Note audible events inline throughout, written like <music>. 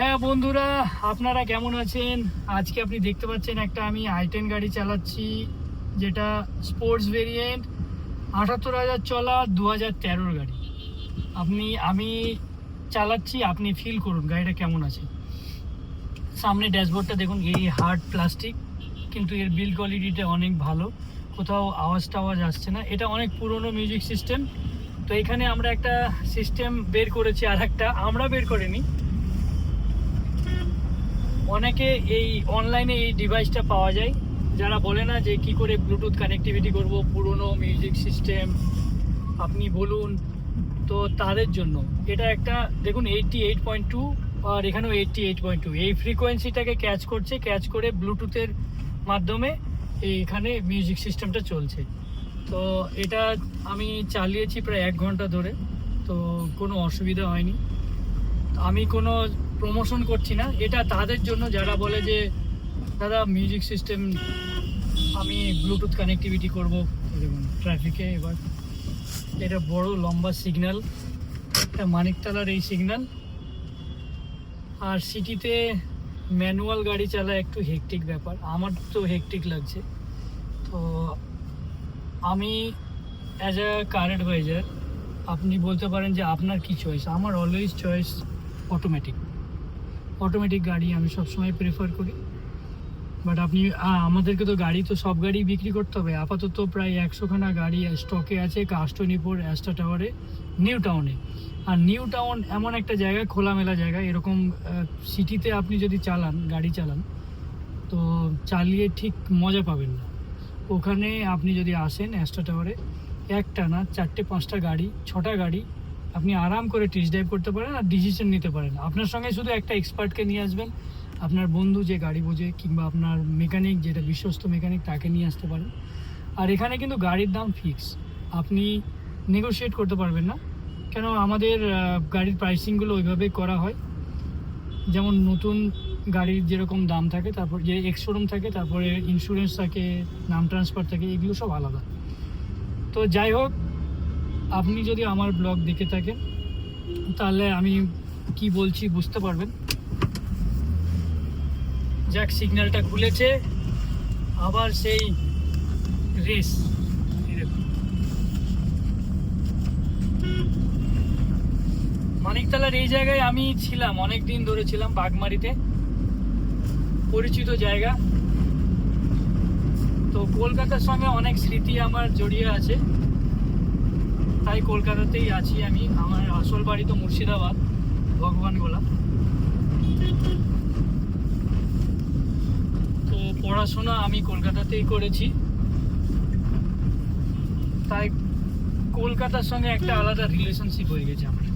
হ্যাঁ বন্ধুরা, আপনারা কেমন আছেন? আজকে আপনি দেখতে পাচ্ছেন একটা আমি আইটেন গাড়ি চালাচ্ছি, যেটা স্পোর্টস ভেরিয়েন্ট আটাত্তর হাজার চলা, দু হাজার তেরোর গাড়ি। আপনি, আমি চালাচ্ছি, আপনি ফিল করুন, গাড়িটা কেমন আছে। সামনে ড্যাশবোর্ডটা দেখুন, এই হার্ড প্লাস্টিক কিন্তু এর বিল কোয়ালিটিটা অনেক ভালো। কোথাও আওয়াজ টাওয়াজ আসছে না। এটা অনেক পুরনো মিউজিক সিস্টেম তো এখানে আমরা একটা সিস্টেম বের করেছি আর একটা আমরা বের করিনি। অনেকে এই অনলাইনে এই ডিভাইসটা পাওয়া যায়। যারা বলে না যে কি করে ব্লুটুথ কানেক্টিভিটি করব, পুরনো মিউজিক সিস্টেম আপনি বলুন, তো তাদের জন্য। এটা একটা, দেখুন এইটটি এইট পয়েন্ট টু আর এখানেও এইটটি এইট পয়েন্ট টু এই ফ্রিকোয়েন্সিটাকে ক্যাচ করছে ক্যাচ করে ব্লুটুথের মাধ্যমে এইখানে মিউজিক সিস্টেমটা চলছে। তো এটা আমি চালিয়েছি প্রায় এক ঘণ্টা ধরে, তো কোনো অসুবিধা হয়নি। আমি কোনো প্রমোশন করছি না, এটা তাদের জন্য যারা বলে যে, দাদা মিউজিক সিস্টেম আমি ব্লুটুথ কানেক্টিভিটি করব। দেখুন ট্রাফিকে এবার। এটা বড় লম্বা সিগন্যাল এটা মানিকতলার এই সিগন্যাল আর সিটিতে ম্যানুয়াল গাড়ি চালা একটু হেকটিক ব্যাপার, আমার তো হেকটিক লাগছে। তো আমি অ্যাজ আ কার অ্যাডভাইজার আপনি বলতে পারেন যে আপনার কি চয়েস আমার অলওয়েজ চয়েস অটোমেটিক অটোমেটিক গাড়ি আমি সবসময় প্রেফার করি। বাট আপনি আমাদেরকে তো গাড়ি, তো সব গাড়ি বিক্রি করতে হবে। আপাতত প্রায় একশোখানা গাড়ি স্টকে আছে কাস্টনিপুর অ্যাস্টা টাওয়ারে নিউ টাউনে আর নিউ টাউন এমন একটা জায়গা, খোলামেলা জায়গা। এরকম সিটিতে আপনি যদি চালান, গাড়ি চালান, তো চালিয়ে ঠিক মজা পাবেন না। ওখানে আপনি যদি আসেন অ্যাস্টা টাওয়ারে একটা না চারটে পাঁচটা গাড়ি, ছটা গাড়ি আপনি আরাম করে টেস্ট ড্রাইভ করতে পারেন আর ডিসিশন নিতে পারেন। আপনার সঙ্গে শুধু একটা এক্সপার্টকে নিয়ে আসবেন। আপনার বন্ধু যে গাড়ি বোঝে কিংবা আপনার মেকানিক যেটা বিশ্বস্ত মেকানিক তাকে নিয়ে আসতে পারেন। আর এখানে কিন্তু গাড়ির দাম ফিক্স আপনি নেগোশিয়েট করতে পারবেন না। কেন আমাদের গাড়ির প্রাইসিংগুলো ওইভাবেই করা হয়। যেমন নতুন গাড়ির যেরকম দাম থাকে, তারপর যে এক্সশোরুম থাকে, তারপরে ইন্স্যুরেন্স থাকে, নাম ট্রান্সফার থাকে, এগুলো সব আলাদা। তো যাই হোক আপনি যদি আমার ব্লগ দেখে থাকেন, তাহলে আমি কি বলছি বুঝতে পারবেন। যাক সিগন্যালটা খুলেছে। আবার সেই রেস মানিকতলার এই জায়গায় আমি ছিলাম অনেক দিন ধরে ছিলাম বাগমারিতে। পরিচিত জায়গা। তো কলকাতার সঙ্গে অনেক স্মৃতি আমার জড়িয়ে আছে। তাই কলকাতাতেই আছি আমি। আমার আসল বাড়ি তো মুর্শিদাবাদ ভগবান গোলা। তো পড়াশোনা আমি কলকাতাতেই করেছি। তাই কলকাতার সঙ্গে একটা আলাদা রিলেশনশিপ হয়ে গেছে আমার।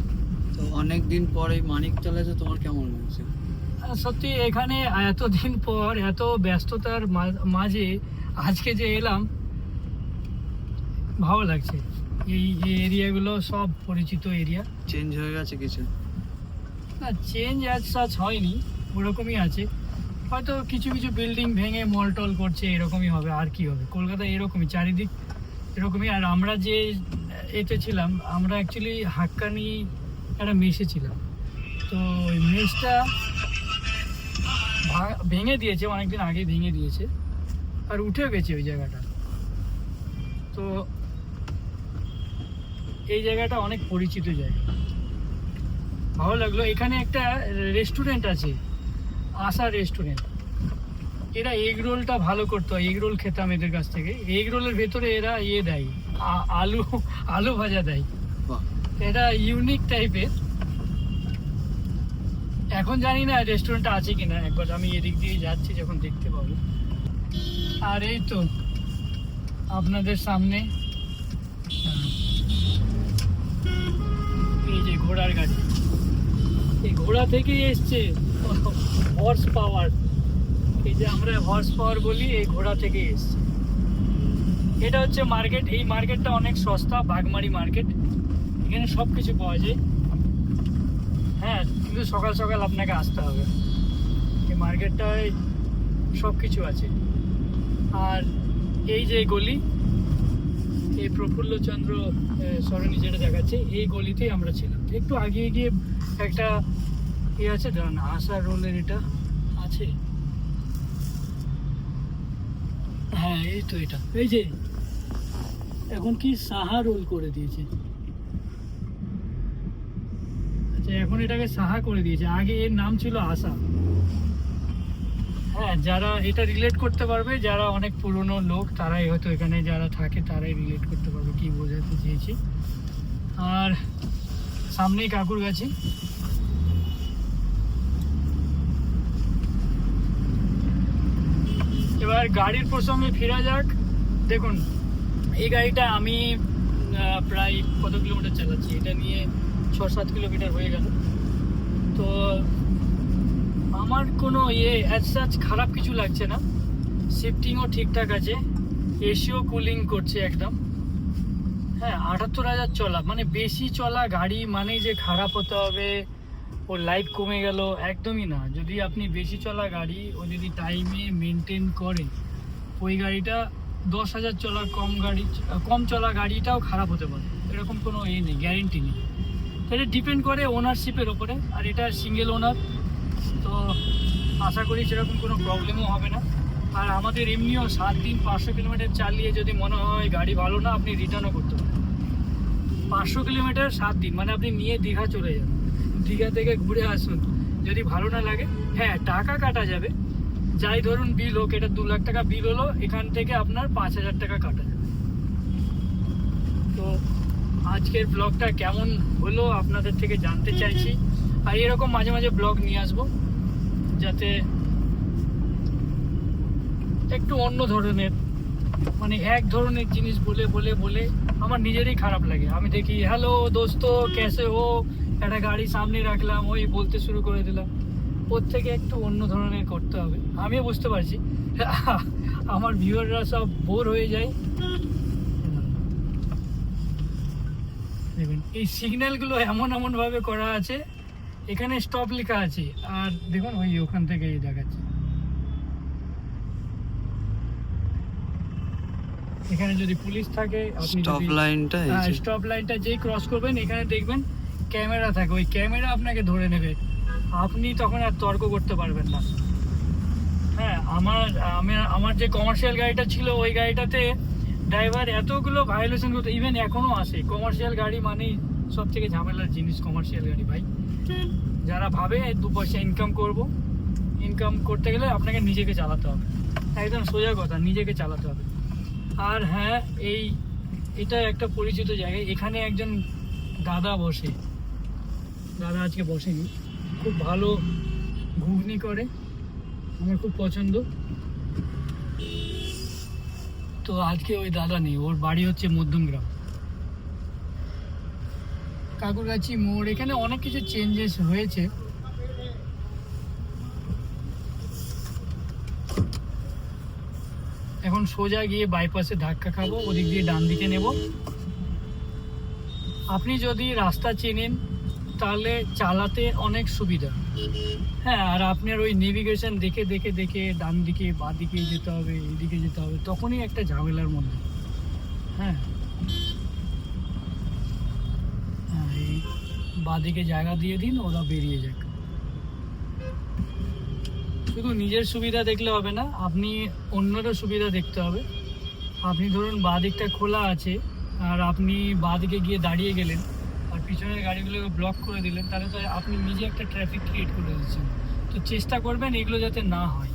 তো অনেক দিন পর মানিক চলেছে তোমার কেমন লাগছে? সত্যি এখানে এতদিন পর এত ব্যস্ততার মাঝে আজকে যে এলাম ভালো লাগছে। এই এই এরিয়াগুলো সব পরিচিত এরিয়া। চেঞ্জ হয়ে গেছে কিছু। না চেঞ্জ অ্যাজ সাচ হয়নি ওরকমই আছে। হয়তো কিছু কিছু বিল্ডিং ভেঙে মল টল করছে এরকমই হবে আর কি হবে? কলকাতা এরকমই চারিদিক এরকমই। আর আমরা যে এতে ছিলাম আমরা অ্যাকচুয়ালি হাক্কানি একটা মেসে ছিলাম। তো ওই মেসটা ভেঙে দিয়েছে অনেকদিন আগে ভেঙে দিয়েছে আর উঠে গেছে ওই জায়গাটা। তো এই জায়গাটা অনেক পরিচিত জায়গা। ভালো লাগল। এখানে একটা রেস্টুরেন্ট আছে আশা রেস্টুরেন্ট এরা এগ রোলটা ভালো করতো এগ রোল খেতাম এদের কাছ থেকে। এগ রোলের ভেতরে এরা ইয়ে দেয় আলু আলু ভাজা দেয়। এটা ইউনিক টাইপের এখন জানি না রেস্টুরেন্টটা আছে কিনা একবার আমি এদিক দিয়ে যাচ্ছি যখন দেখতে পাবো। আর এই তো আপনাদের সামনে ঘোড়ার গাড়ি। এই ঘোড়া থেকেই এসছে হর্স পাওয়ার এই যে আমরা হর্স পাওয়ার বলি, এই ঘোড়া থেকেই এসছে। এটা হচ্ছে মার্কেট এই মার্কেটটা অনেক সস্তা বাগমারি মার্কেট এখানে সব কিছু পাওয়া যায়। হ্যাঁ কিন্তু সকাল সকাল আপনাকে আসতে হবে। এই মার্কেটটায় সব কিছু আছে। আর এই যে গলি এই প্রফুল্লচন্দ্র সরণি যেটা দেখাচ্ছে, এই গলিতেই আমরা ছিলাম। একটু আগিয়ে গিয়ে একটা কি আছে, দাঁড়ান, আশা রোলের এটা আছে। হ্যাঁ এই তো এটা। এই যে, এখন কি সাহা রোল করে দিয়েছে? আচ্ছা এখন এটাকে সাহা করে দিয়েছে। আগে এর নাম ছিল আশা। হ্যাঁ যারা এটা রিলেট করতে পারবে, যারা অনেক পুরনো লোক, তারাই হয়তো এখানে যারা থাকে, তারাই রিলেট করতে পারবে কি বোঝাতে চেয়েছি। আর সামনেই কাকুর গাছি এবার গাড়ির প্রসঙ্গে ফেরা যাক। দেখুন, এই গাড়িটা আমি প্রায় কত কিলোমিটার চালাচ্ছি? এটা নিয়ে ছ সাত কিলোমিটার হয়ে গেল। তো আমার কোনো ইয়ে অ্যাজ সাচ খারাপ কিছু লাগছে না। শিফটিংও ঠিকঠাক আছে। এসিও কুলিং করছে একদম। হ্যাঁ আটাত্তর হাজার চলা মানে বেশি চলা গাড়ি মানেই যে খারাপ হতে হবে, ওর লাইফ কমে গেল, একদমই না। যদি আপনি বেশি চলা গাড়ি, ও যদি টাইমে মেনটেন করে, ওই গাড়িটা দশ হাজার চলা কম গাড়ি, কম চলা গাড়িটাও খারাপ হতে পারে। এরকম কোনো এ নেই গ্যারেন্টি নেই। এটা ডিপেন্ড করে ওনারশিপের ওপরে আর এটা সিঙ্গেল ওনার তো আশা করি সেরকম কোনো প্রবলেমও হবে না। আর আমাদের এমনিও সাত দিন পাঁচশো কিলোমিটার চালিয়ে যদি মনে হয় গাড়ি ভালো না, আপনি রিটার্নও করতে পারেন। পাঁচশো কিলোমিটার সাত দিন মানে আপনি নিয়ে দীঘা চলে যান। দীঘা থেকে ঘুরে আসুন। যদি ভালো না লাগে হ্যাঁ টাকা কাটা যাবে। যাই ধরুন বিল হোক, এটা দু লাখ টাকা বিল হলো, এখান থেকে আপনার পাঁচ হাজার টাকা কাটা যাবে। তো আজকের ব্লগটা কেমন হলো আপনাদের থেকে জানতে চাইছি। আর এরকম মাঝে মাঝে ব্লগ নিয়ে আসব। যাতে একটু অন্য ধরনের মানে এক ধরনের জিনিস বলে বলে বলে আমার নিজেরই খারাপ লাগে। আমি দেখি হ্যালো দোস্ত ক্যাসে হো একটা গাড়ি সামনে রাখলাম, ওই বলতে শুরু করে দিলাম। থেকে একটু অন্য ধরনের করতে হবে। আমিও বুঝতে পারছি। <laughs> আমার ভিউয়াররা সব বোর হয়ে যায়। এই সিগন্যালগুলো এমন এমনভাবে করা আছে এখানে স্টপ লেখা আছে। আর দেখুন ওই ওখান থেকে দেখাচ্ছে। এখানে যদি পুলিশ থাকে আপনি স্টপ লাইনটা এই যে। স্টপ লাইনটা যেই ক্রস করবেন এখানে দেখবেন ক্যামেরা থাকে। ওই ক্যামেরা আপনাকে ধরে নেবে। আপনি তখন আর তর্ক করতে পারবেন না। হ্যাঁ আমার আমি আমার যে কমার্শিয়াল গাড়িটা ছিল ওই গাড়িটাতে ড্রাইভার এতগুলো ভায়োলেশন করতো ইভেন এখনও আসে। কমার্শিয়াল গাড়ি মানেই সব থেকে ঝামেলার জিনিস কমার্শিয়াল গাড়ি ভাই। যারা ভাবে দু পয়সা ইনকাম করব ইনকাম করতে গেলে আপনাকে নিজেকে চালাতে হবে। একদম সোজা কথা, নিজেকে চালাতে হবে। আর হ্যাঁ এই, এটা একটা পরিচিত জায়গা এখানে একজন দাদা বসে। দাদা আজকে বসেনি। খুব ভালো ঘুগনি করে, আমার খুব পছন্দ। তো আজকে ওই দাদা নেই, ওর বাড়ি হচ্ছে মধ্যমগ্রাম। কাকুরগাছি মোড়, এখানে অনেক কিছু চেঞ্জেস হয়েছে। এখন সোজা গিয়ে বাইপাসে ধাক্কা খাব, ওদিক দিয়ে ডান দিকে নেব। আপনি যদি রাস্তা চেনেন, তাহলে চালাতে অনেক সুবিধা। হ্যাঁ আর আপনার ওই নেভিগেশন দেখে দেখে দেখে ডান দিকে, বা দিকে যেতে হবে এদিকে যেতে হবে, তখনই একটা ঝামেলার মধ্যে। হ্যাঁ। এই বাঁদিকে জায়গা দিয়ে দিন, ওরা বেরিয়ে যাক। শুধু নিজের সুবিধা দেখলে হবে না, আপনি অন্যেরও সুবিধা দেখতে হবে। আপনি ধরুন বাঁ দিকটা খোলা আছে, আর আপনি বাঁ দিকে গিয়ে দাঁড়িয়ে গেলেন, আর পিছনের গাড়িগুলোকে ব্লক করে দিলেন, তাহলে তো আপনি নিজে একটা ট্রাফিক ক্রিয়েট করে দিচ্ছেন। তো চেষ্টা করবেন এগুলো যাতে না হয়।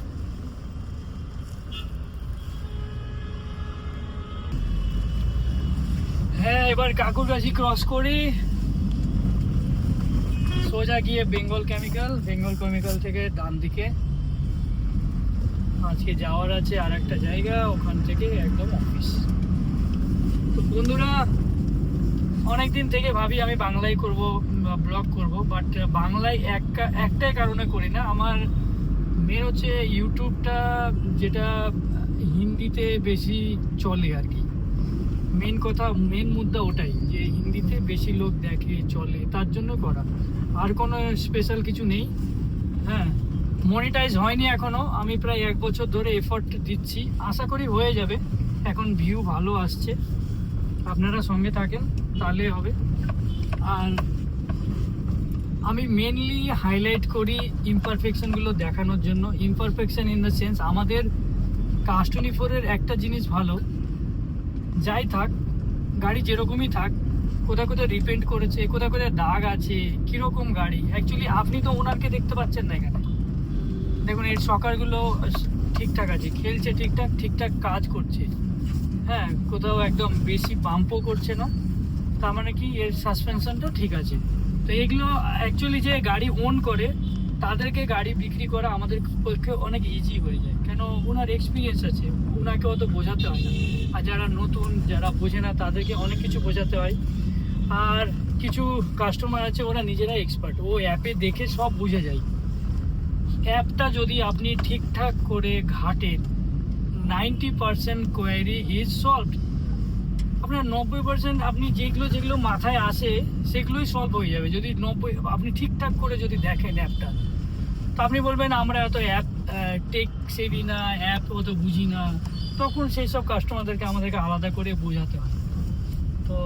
হ্যাঁ এবার কাকুরগাছি ক্রস করি। সোজা গিয়ে বেঙ্গল কেমিক্যাল বেঙ্গল কেমিক্যাল থেকে ডান দিকে। আজকে যাওয়ার আছে আর একটা জায়গা, ওখান থেকে একদম অফিস তো বন্ধুরা অনেক দিন থেকে ভাবি আমি বাংলায় করব ব্লগ করব বাট বাংলায় এক, একটাই কারণে করি না। আমার মেন হচ্ছে ইউটিউবটা যেটা হিন্দিতে বেশি চলে আর কি। মেন কথা মেন মুদ্রা ওটাই, যে হিন্দিতে বেশি লোক দেখে, চলে, তার জন্য করা। আর কোনো স্পেশাল কিছু নেই। হ্যাঁ মনিটাইজ হয়নি এখনও। আমি প্রায় এক বছর ধরে এফর্ট দিচ্ছি। আশা করি হয়ে যাবে। এখন ভিউ ভালো আসছে। আপনারা সঙ্গে থাকেন, তাহলে হবে। আর আমি মেনলি হাইলাইট করি ইমপারফেকশনগুলো দেখানোর জন্য। ইমপারফেকশন ইন দ্য সেন্স আমাদের কাস্ট টোয়েন্টি ফোরের একটা জিনিস ভালো। যাই থাক, গাড়ি যেরকমই থাক কোথাও কোথায় রিপেন্ট করেছে, কোথায় কোথায় দাগ আছে, কীরকম গাড়ি? অ্যাকচুয়ালি আপনি তো ওনারকে দেখতে পাচ্ছেন না এখানে। দেখুন, এর সকারগুলো ঠিকঠাক আছে, খেলছে ঠিকঠাক ঠিকঠাক কাজ করছে। হ্যাঁ কোথাও একদম বেশি পাম্পও করছে না। তার মানে কি, এর সাসপেনশনটা ঠিক আছে। তো এগুলো অ্যাকচুয়ালি যে গাড়ি ওন করে, তাদেরকে গাড়ি বিক্রি করা আমাদের পক্ষে অনেক ইজি হয়ে যায়। কেন, ওনার এক্সপিরিয়েন্স আছে, ওনাকে অত বোঝাতে হয় না। আর যারা নতুন, যারা বোঝে না, তাদেরকে অনেক কিছু বোঝাতে হয়। আর কিছু কাস্টমার আছে, ওরা নিজেরাই এক্সপার্ট ও অ্যাপে দেখে সব বুঝে যায়। অ্যাপটা যদি আপনি ঠিকঠাক করে ঘাটেন ninety percent query is solved আপনার নব্বই পার্সেন্ট আপনি যেগুলো যেগুলো মাথায় আসে, সেগুলোই সলভ হয়ে যাবে। যদি নব্বই, আপনি ঠিকঠাক করে যদি দেখেন অ্যাপটা তো আপনি বলবেন, আমরা এত অ্যাপ টেক সেভি না অ্যাপ অত বুঝি না। তখন সেই সব কাস্টমারদেরকে আমাদেরকে আলাদা করে বোঝাতে হয়। তো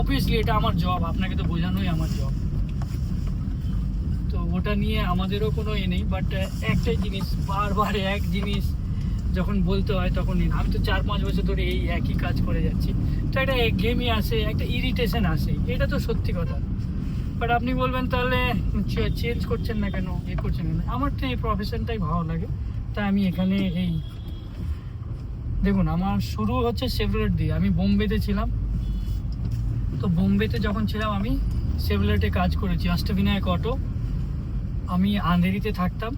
অবভিয়াসলি এটা আমার জব আপনাকে তো বোঝানোই আমার জব তো ওটা নিয়ে আমাদেরও কোনো এ নেই বাট একটাই জিনিস, বারবার এক জিনিস যখন বলতে হয় তখন। আমি তো চার পাঁচ বছর ধরে এই একই কাজ করে যাচ্ছি। তো একটা গেমই আসে, একটা ইরিটেশন আসে, এটা তো সত্যি কথা। বাট আপনি বলবেন তাহলে চেঞ্জ করছেন না কেন? এ করছেন না আমার তো এই প্রফেশনটাই ভালো লাগে। তাই আমি এখানে এই দেখুন, আমার শুরু হচ্ছে সেভলেট দিয়ে। আমি বোম্বেতে ছিলাম। তো বোম্বেতে যখন ছিলাম, আমি সেভলেটে কাজ করেছি, অষ্টবিনায়ক অটো। আমি আন্ধেরিতে থাকতাম।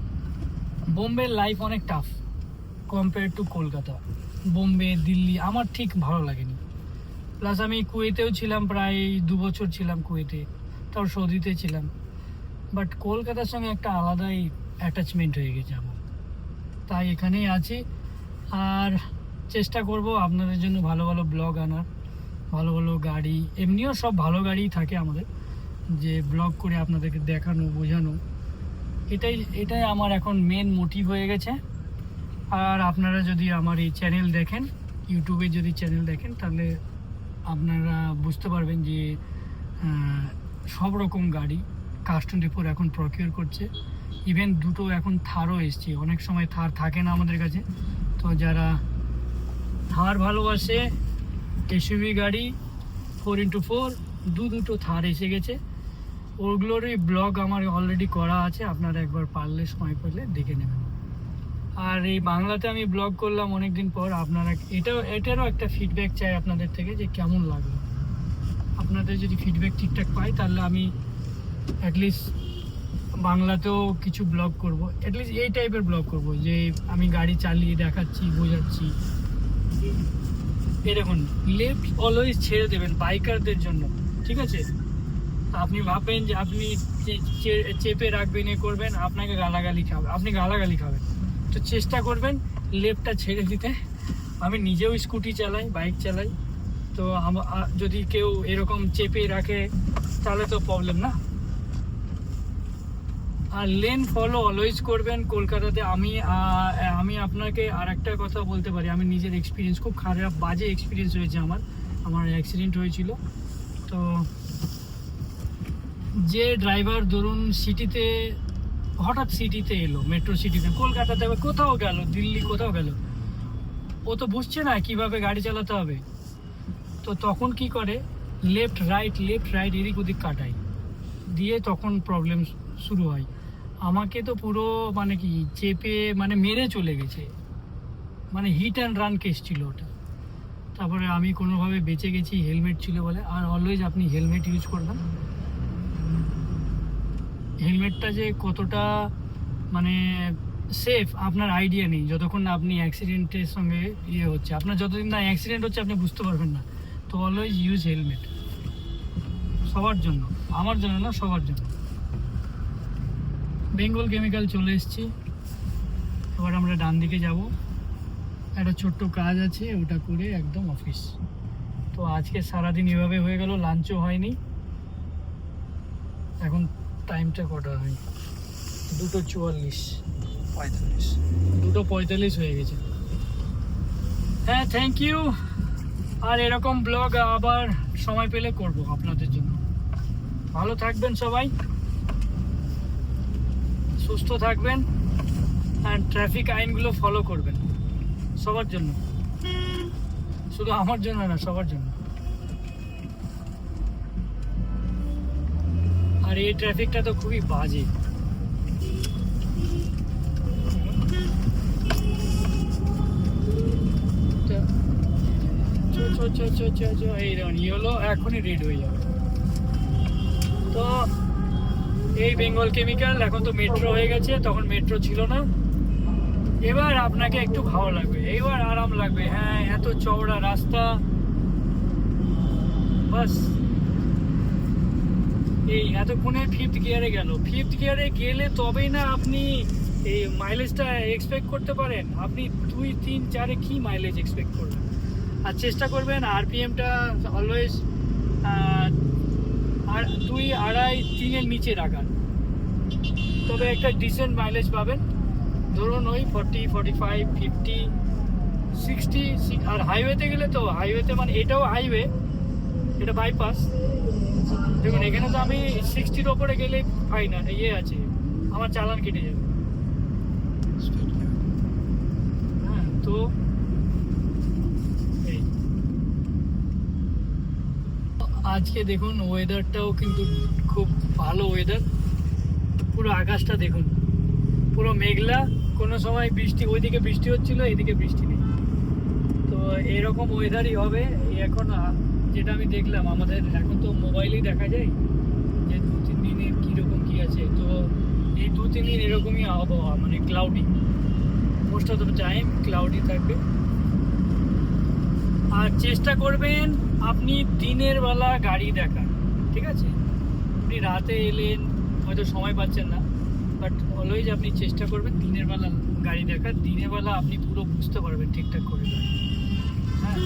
বোম্বের লাইফ অনেক tough compare to Kolkata. Bombay, Delhi, আমার ঠিক ভালো লাগেনি। প্লাস আমি কুয়েতেও ছিলাম, প্রায় দু বছর ছিলাম কুয়েতে তারপর সৌদিতে ছিলাম। বাট কলকাতার সঙ্গে একটা আলাদাই অ্যাটাচমেন্ট হয়ে গেছে আমার। তাই এখানেই আছি। আর চেষ্টা করব আপনাদের জন্য ভালো ভালো ব্লগ আনার, ভালো ভালো গাড়ি, এমনিও সব ভালো গাড়িই থাকে আমাদের, যে ব্লগ করে আপনাদেরকে দেখানো, বোঝানো, এটাই এটাই আমার এখন মেন মোটিভ হয়ে গেছে। আর আপনারা যদি আমার এই চ্যানেল দেখেন ইউটিউবে যদি চ্যানেল দেখেন, তাহলে আপনারা বুঝতে পারবেন যে সব রকম গাড়ি কাস্ট টোয়েন্টি ফোর এখন প্রকিউর করছে। ইভেন দুটো এখন থারও এসছে। অনেক সময় থার থাকে না আমাদের কাছে। তো যারা থার ভালোবাসে এসইউভি গাড়ি ফোর ইন্টু ফোর দু দুটো থার এসে গেছে। ওগুলোরই ব্লগ আমার অলরেডি করা আছে, আপনারা একবার পারলে সময় পেলে দেখে নেবেন। আর এই বাংলাতে আমি ব্লগ করলাম অনেক দিন পর, আপনারা এটাও, এটারও একটা ফিডব্যাক চাই আপনাদের থেকে যে কেমন লাগল। আপনাদের যদি ফিডব্যাক ঠিকঠাক পাই, তাহলে আমি অ্যাটলিস্ট বাংলাতেও কিছু ব্লগ করব। অ্যাটলিস্ট এই টাইপের ব্লগ করব যে আমি গাড়ি চালিয়ে দেখাচ্ছি, বোঝাচ্ছি। এই দেখুন লেফট অলওয়েজ ছেড়ে দেবেন বাইকারদের জন্য, ঠিক আছে? আপনি ভাববেন যে আপনি চেপে রাখবেন, এ করবেন, আপনাকে গালাগালি খাবে, আপনি গালাগালি খাবেন। তো চেষ্টা করবেন লেফটটা ছেড়ে দিতে। আমি নিজেও স্কুটি চালাই বাইক চালাই। তো যদি কেউ এরকম চেপে রাখে, তাহলে তো প্রবলেম না। আর লেন ফলো অলওয়েজ করবেন। কলকাতাতে আমি আমি আপনাকে আর একটা কথা বলতে পারি। আমি নিজের এক্সপিরিয়েন্স খুব খারাপ, বাজে এক্সপিরিয়েন্স হয়েছে আমার। আমার অ্যাক্সিডেন্ট হয়েছিল। তো যে ড্রাইভার ধরুন সিটিতে হঠাৎ সিটিতে এলো মেট্রো সিটিতে কলকাতাতে কোথাও গেল, দিল্লি কোথাও গেল। ও তো বুঝছে না কীভাবে গাড়ি চালাতে হবে। তো তখন কি করে? লেফট রাইট লেফট রাইট এদিক ওদিক কাটায়। দিয়ে তখন প্রবলেম শুরু হয়। আমাকে তো পুরো মানে কি, চেপে মানে মেরে চলে গেছে। মানে হিট অ্যান্ড রান কেস ছিল ওটা। তারপরে আমি কোনোভাবে বেঁচে গেছি হেলমেট ছিল বলে। আর অলওয়েজ আপনি হেলমেট ইউজ করবেন। হেলমেটটা যে কতটা মানে সেফ আপনার আইডিয়া নেই। যতক্ষণ না আপনি অ্যাক্সিডেন্টের সঙ্গে ইয়ে হচ্ছে। আপনার যতদিন না অ্যাক্সিডেন্ট হচ্ছে, আপনি বুঝতে পারবেন না। তো অলওয়েজ ইউজ হেলমেট সবার জন্য। আমার জন্য না, সবার জন্য। বেঙ্গল কেমিক্যাল চলে এসেছি। এবার আমরা ডান দিকে যাব। একটা ছোট্ট কাজ আছে ওটা করে একদম অফিস তো আজকে সারাদিন এভাবে হয়ে গেল লাঞ্চও হয়নি। এখন টাইমটা কটা হয়? দুটো চুয়াল্লিশ। পঁয়তাল্লিশ। দুটো পঁয়তাল্লিশ হয়ে গেছে। হ্যাঁ থ্যাংক ইউ আর এরকম ব্লগ আবার সময় পেলে করব আপনাদের জন্য। ভালো থাকবেন সবাই। সুস্থ থাকবেন অ্যান্ড ট্রাফিক আইনগুলো ফলো করবেন। সবার জন্য। শুধু আমার জন্য না, সবার জন্য। আর এই ট্রাফিকটা তো খুবই বাজে। এই এখনই রেড হয়ে যাবে। তো এই বেঙ্গল কেমিক্যাল, এখন তো মেট্রো হয়ে গেছে, তখন মেট্রো ছিল না। এবার আপনাকে একটু ভালো লাগবে এবার আরাম লাগবে। হ্যাঁ এত চওড়া রাস্তা। বাস। এই এতক্ষণে ফিফথ গিয়ারে গেল। ফিফথ গিয়ারে গেলে তবেই না আপনি এই মাইলেজটা এক্সপেক্ট করতে পারেন। আপনি দুই, তিন, চারে কি মাইলেজ এক্সপেক্ট করবেন? আর চেষ্টা করবেন আরপিএমটা অলওয়েজ আর দুই আড়াই তিনের নিচে রাখার। তবে একটা ডিসেন্ট মাইলেজ পাবেন। ধরুন ওই forty forty five fifty sixty আর হাইওয়েতে গেলে তো হাইওয়েতে মানে এটাও হাইওয়ে এটা বাইপাস দেখুন, এখানে তো আমি সিক্সটির ওপরে গেলে পাই না ইয়ে আছে, আমার চালান কেটে যাবে। হ্যাঁ তো এই আজকে দেখুন ওয়েদারটাও কিন্তু খুব ভালো ওয়েদার পুরো আকাশটা দেখুন। পুরো মেঘলা, কোনো সময় বৃষ্টি, ওইদিকে বৃষ্টি হচ্ছিল, এদিকে বৃষ্টি নেই। তো এরকম ওয়েদারই হবে। এখন যেটা আমি দেখলাম, আমাদের এখন তো মোবাইলেই দেখা যায় যে দু, তিন দিনের কীরকম কী আছে। তো এই দু, তিন দিন এরকমই আবহাওয়া মানে cloudy most of the time cloudy থাকবে। আর চেষ্টা করবেন আপনি দিনের বেলা গাড়ি দেখার ঠিক আছে আপনি রাতে এলেন, হয়তো সময় পাচ্ছেন না বাট অলওয়েজ আপনি চেষ্টা করবেন দিনের বেলা গাড়ি দেখার, দিনের বেলা আপনি পুরো বুঝতে পারবেন ঠিকঠাক করে। হ্যাঁ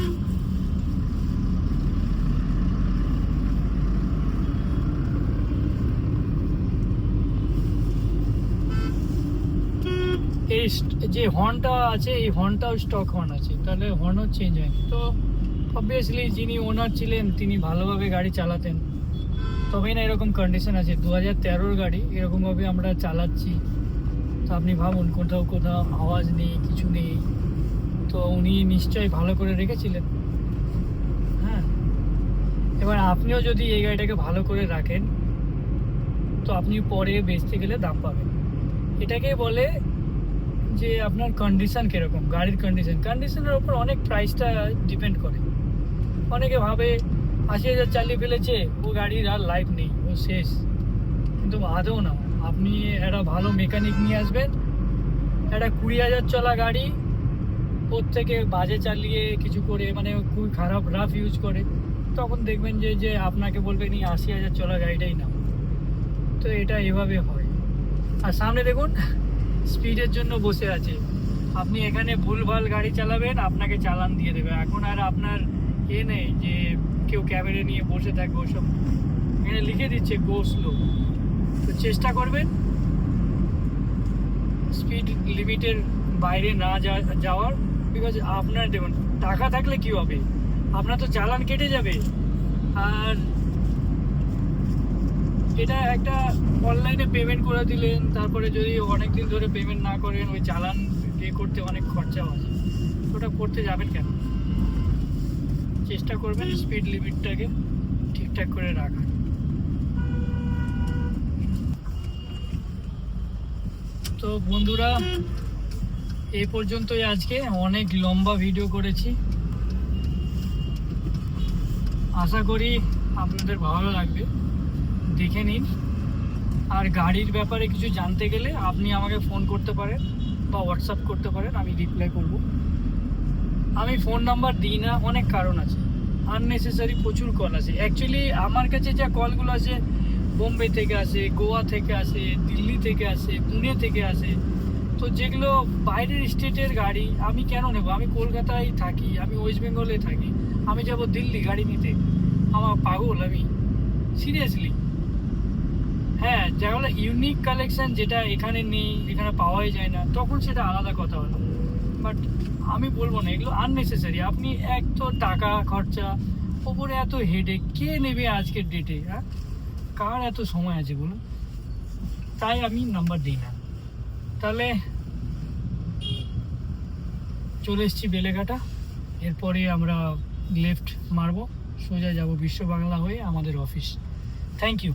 এই st- যে হর্নটা আছে, এই হর্নটাও স্টক হর্ন আছে। তাহলে হর্নও চেঞ্জ হয়নি। তো অবভিয়াসলি যিনি ওনার ছিলেন, তিনি ভালোভাবে গাড়ি চালাতেন। তবেই না এরকম কন্ডিশন আছে। দু হাজার তেরোর গাড়ি, এরকমভাবে আমরা চালাচ্ছি। তো আপনি ভাবুন, কোথাও কোথাও আওয়াজ নেই, কিছু নেই। তো উনি নিশ্চয়ই ভালো করে রেখেছিলেন। হ্যাঁ। এবার আপনিও যদি এই গাড়িটাকে ভালো করে রাখেন, তো আপনি পরে বেচতে গেলে দাম পাবেন। এটাকে বলে যে আপনার কন্ডিশন কীরকম, গাড়ির কন্ডিশন কন্ডিশনের ওপর অনেক প্রাইসটা ডিপেন্ড করে। অনেকে ভাবে, আশি হাজার চালিয়ে ফেলেছে, ও গাড়ির আর লাইফ নেই, ও শেষ। কিন্তু আদৌ না। আপনি একটা ভালো মেকানিক নিয়ে আসবেন, একটা কুড়ি হাজার চলা গাড়ি, ওর থেকে বাজে চালিয়ে কিছু করে মানে খুবই খারাপ রাফ ইউজ করে, তখন দেখবেন যে যে আপনাকে বলবেন এই আশি হাজার চলা গাড়িটাই নাও। তো এটা এভাবে হয়। আর সামনে দেখুন স্পিডের জন্য বসে আছে। আপনি এখানে ভুলভাল গাড়ি চালাবেন, আপনাকে চালান দিয়ে দেবে। এখন আর আপনার এ নেই যে কেউ ক্যামেরে নিয়ে বসে থাকবে ওসব। এখানে লিখে দিচ্ছে গো স্লো তো চেষ্টা করবেন স্পিড লিমিটের বাইরে না যাওয়ার। বিকজ আপনার দেখুন, টাকা থাকলে কি হবে? আপনার তো চালান কেটে যাবে। আর এটা একটা অনলাইনে পেমেন্ট করে দিলেন, তারপরে যদি অনেক দিন ধরে পেমেন্ট না করেন, ওই চালান পে করতে অনেক খরচা আছে। ওটা করতে যাবেন কেন? চেষ্টা করবেন স্পিড লিমিটটাকে ঠিকঠাক করে রাখার। তো বন্ধুরা এই পর্যন্তই আজকে। অনেক লম্বা ভিডিও করেছি। আশা করি আপনাদের ভালো লাগবে। দেখে নিন। আর গাড়ির ব্যাপারে কিছু জানতে গেলে আপনি আমাকে ফোন করতে পারেন বা হোয়াটসঅ্যাপ করতে পারেন, আমি রিপ্লাই করব। আমি ফোন নাম্বার দিই না, অনেক কারণ আছে। আননেসেসারি প্রচুর কল আছে। অ্যাকচুয়ালি আমার কাছে যা কলগুলো আছে, বোম্বে থেকে আসে, গোয়া থেকে আসে, দিল্লি থেকে আসে, পুনে থেকে আসে, তো যেগুলো বাইরের স্টেটের গাড়ি, আমি কেন নেব? আমি কলকাতায় থাকি, আমি ওয়েস্ট বেঙ্গলে থাকি, আমি যাব দিল্লি গাড়ি নিতে। আমার পাগল, আমি সিরিয়াসলি হ্যাঁ যেগুলো ইউনিক কালেকশন যেটা এখানে নেই, এখানে পাওয়াই যায় না, তখন সেটা আলাদা কথা হলো। বাট আমি বলব না, এগুলো আননেসেসারি আপনি এক তো টাকা, খরচা, ওপরে এত হেডে কে নেবে আজকের ডেটে হ্যাঁ? কার এত সময় আছে বলুন? তাই আমি নাম্বার দিই না। তাহলে চলে এসেছি বেলেঘাটা। এরপরে আমরা লেফট মারবো। সোজা যাব বিশ্ব বাংলা হয়ে আমাদের অফিস থ্যাংক ইউ